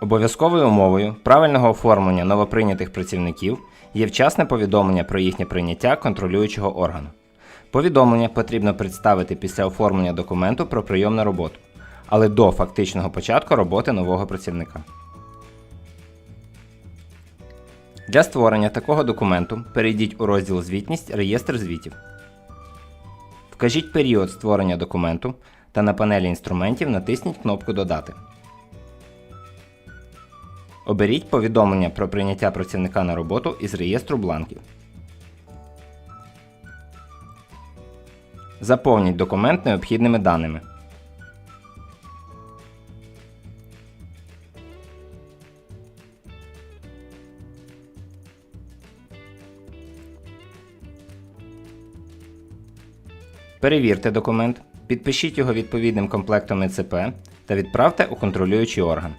Обов'язковою умовою правильного оформлення новоприйнятих працівників є вчасне повідомлення про їхнє прийняття контролюючого органу. Повідомлення потрібно представити після оформлення документу про прийом на роботу, але до фактичного початку роботи нового працівника. Для створення такого документу перейдіть у розділ Звітність Реєстр звітів. Вкажіть період створення документу та на панелі інструментів натисніть кнопку Додати. Оберіть повідомлення про прийняття працівника на роботу із реєстру бланків. Заповніть документ необхідними даними. Перевірте документ, підпишіть його відповідним комплектом ЕЦП та відправте у контролюючий орган.